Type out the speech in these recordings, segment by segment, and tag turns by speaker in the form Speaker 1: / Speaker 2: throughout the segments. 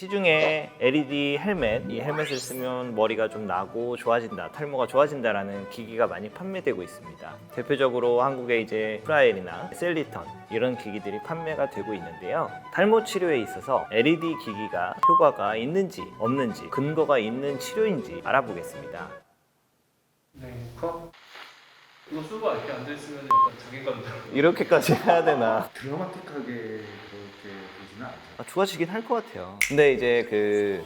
Speaker 1: 시중에 LED 헬멧, 이 헬멧을 쓰면 머리가 좀 나고 좋아진다, 탈모가 좋아진다라는 기기가 많이 판매되고 있습니다. 대표적으로 한국에 이제 프라엘이나 셀리턴 이런 기기들이 판매가 되고 있는데요. 탈모 치료에 있어서 LED 기기가 효과가 있는지 없는지 근거가 있는 치료인지 알아보겠습니다.
Speaker 2: 네, 컷. 이거 수가 이렇게 앉아 있으면 약간 자괴감 들어.
Speaker 1: 이렇게까지 해야 되나?
Speaker 3: 드라마틱하게 그렇게 보지는 않죠.
Speaker 1: 아, 좋아지긴 할 것 같아요. 근데 이제 그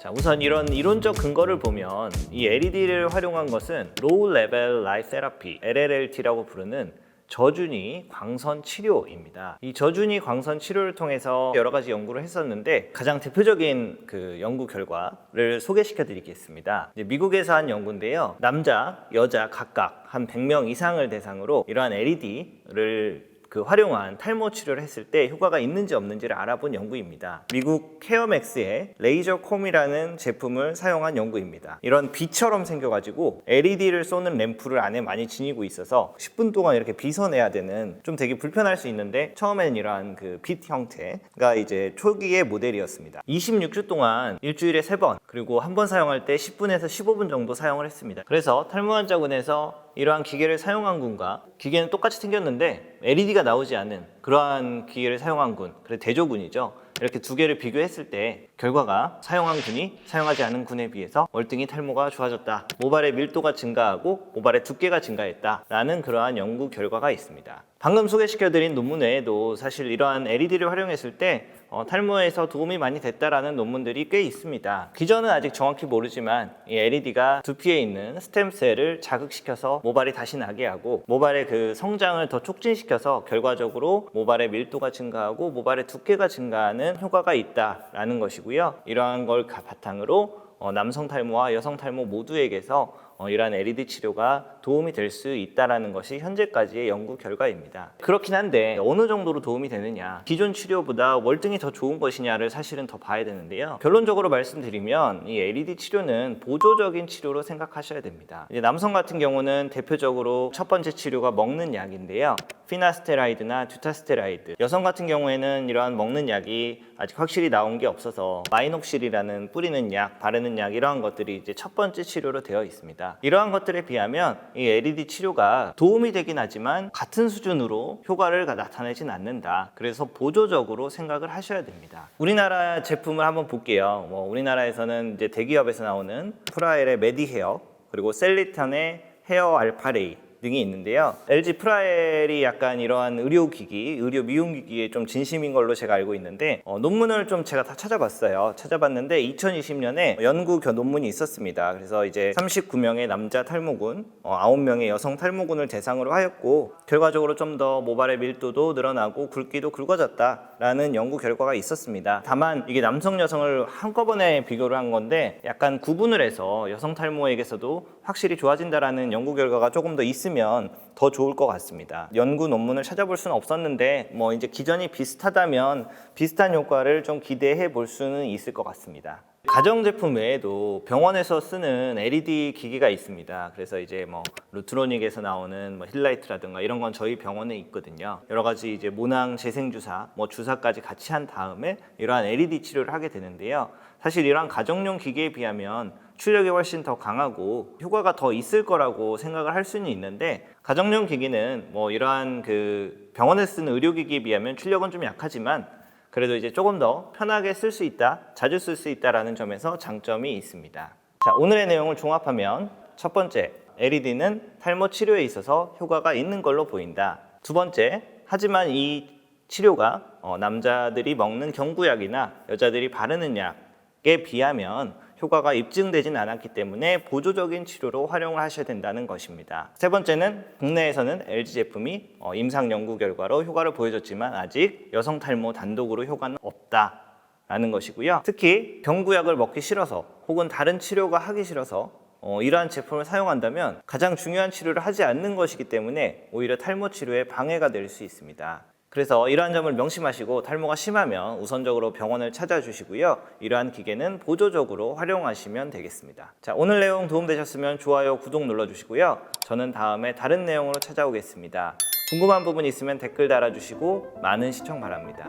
Speaker 1: 자, 우선 이런 이론적 근거를 보면 이 LED를 활용한 것은 Low Level Light Therapy, LLT라고 부르는 저준위 광선 치료입니다. 이 저준위 광선 치료를 통해서 여러 가지 연구를 했었는데 가장 대표적인 그 연구 결과를 소개시켜 드리겠습니다. 미국에서 한 연구인데요. 남자, 여자 각각 한 100명 이상을 대상으로 이러한 LED를 그 활용한 탈모 치료를 했을 때 효과가 있는지 없는지를 알아본 연구입니다. 미국 케어맥스의 레이저 콤이라는 제품을 사용한 연구입니다. 이런 비처럼 생겨가지고 LED를 쏘는 램프를 안에 많이 지니고 있어서 10분 동안 이렇게 비서내야 되는 좀 되게 불편할 수 있는데 처음에는 이러한 그 빛 형태가 이제 초기의 모델이었습니다. 26주 동안 일주일에 3번 그리고 한 번 사용할 때 10분에서 15분 정도 사용을 했습니다. 그래서 탈모 환자군에서 이러한 기계를 사용한 군과 기계는 똑같이 생겼는데 LED가 나오지 않은 그러한 기계를 사용한 군, 그래 대조군이죠. 이렇게 두 개를 비교했을 때 결과가 사용한 군이 사용하지 않은 군에 비해서 월등히 탈모가 좋아졌다. 모발의 밀도가 증가하고 모발의 두께가 증가했다라는 그러한 연구 결과가 있습니다. 방금 소개시켜드린 논문 외에도 사실 이러한 LED를 활용했을 때 어, 탈모에서 도움이 많이 됐다라는 논문들이 꽤 있습니다. 기전은 아직 정확히 모르지만 이 LED가 두피에 있는 스템셀을 자극시켜서 모발이 다시 나게 하고 모발의 그 성장을 더 촉진시켜서 결과적으로 모발의 밀도가 증가하고 모발의 두께가 증가하는 효과가 있다라는 것이고요. 이러한 걸 가- 바탕으로 어, 남성 탈모와 여성 탈모 모두에게서 어, 이러한 LED 치료가 도움이 될 수 있다라는 것이 현재까지의 연구 결과입니다. 그렇긴 한데 어느 정도로 도움이 되느냐, 기존 치료보다 월등히 더 좋은 것이냐를 사실은 더 봐야 되는데요. 결론적으로 말씀드리면 이 LED 치료는 보조적인 치료로 생각하셔야 됩니다. 남성 같은 경우는 대표적으로 첫 번째 치료가 먹는 약인데요. 피나스테라이드나 듀타스테라이드. 여성 같은 경우에는 이러한 먹는 약이 아직 확실히 나온 게 없어서 마이녹실이라는 뿌리는 약, 바르는 약 이러한 것들이 이제 첫 번째 치료로 되어 있습니다. 이러한 것들에 비하면 이 LED 치료가 도움이 되긴 하지만 같은 수준으로 효과를 나타내진 않는다. 그래서 보조적으로 생각을 하셔야 됩니다. 우리나라 제품을 한번 볼게요. 뭐 우리나라에서는 이제 대기업에서 나오는 프라엘의 메디헤어 그리고 셀리턴의 헤어 알파레이 등이 있는데요. LG 프라엘이 약간 이러한 의료기기, 의료 미용기기에 좀 진심인 걸로 제가 알고 있는데 어, 논문을 좀 제가 다 찾아봤어요. 찾아봤는데 2020년에 연구 겨 논문이 있었습니다. 그래서 이제 39명의 남자 탈모군, 어, 9명의 여성 탈모군을 대상으로 하였고 결과적으로 좀 더 모발의 밀도도 늘어나고 굵기도 굵어졌다라는 연구 결과가 있었습니다. 다만 이게 남성 여성을 한꺼번에 비교를 한 건데 약간 구분을 해서 여성 탈모에게서도 확실히 좋아진다라는 연구 결과가 조금 더 있으면 더 좋을 것 같습니다. 연구 논문을 찾아볼 수는 없었는데 뭐 이제 기전이 비슷하다면 비슷한 효과를 좀 기대해 볼 수는 있을 것 같습니다. 가정제품 외에도 병원에서 쓰는 LED 기기가 있습니다. 그래서 이제 뭐 루트로닉에서 나오는 뭐 힐라이트라든가 이런 건 저희 병원에 있거든요. 여러 가지 이제 모낭 재생 주사, 뭐 주사까지 같이 한 다음에 이러한 LED 치료를 하게 되는데요. 사실 이러한 가정용 기기에 비하면 출력이 훨씬 더 강하고 효과가 더 있을 거라고 생각을 할 수는 있는데 가정용 기기는 뭐 이러한 그 병원에 쓰는 의료기기에 비하면 출력은 좀 약하지만 그래도 이제 조금 더 편하게 쓸 수 있다, 자주 쓸 수 있다라는 점에서 장점이 있습니다. 자, 오늘의 내용을 종합하면 첫 번째, LED는 탈모 치료에 있어서 효과가 있는 걸로 보인다. 두 번째, 하지만 이 치료가 어, 남자들이 먹는 경구약이나 여자들이 바르는 약에 비하면 효과가 입증되진 않았기 때문에 보조적인 치료로 활용을 하셔야 된다는 것입니다. 세 번째는 국내에서는 LG 제품이 어, 임상 연구 결과로 효과를 보여줬지만 아직 여성 탈모 단독으로 효과는 없다 라는 것이고요. 특히 경구약을 먹기 싫어서 혹은 다른 치료가 하기 싫어서 어, 이러한 제품을 사용한다면 가장 중요한 치료를 하지 않는 것이기 때문에 오히려 탈모 치료에 방해가 될 수 있습니다. 그래서 이러한 점을 명심하시고 탈모가 심하면 우선적으로 병원을 찾아주시고요. 이러한 기계는 보조적으로 활용하시면 되겠습니다. 자, 오늘 내용 도움되셨으면 좋아요, 구독 눌러주시고요. 저는 다음에 다른 내용으로 찾아오겠습니다. 궁금한 부분 있으면 댓글 달아주시고 많은 시청 바랍니다.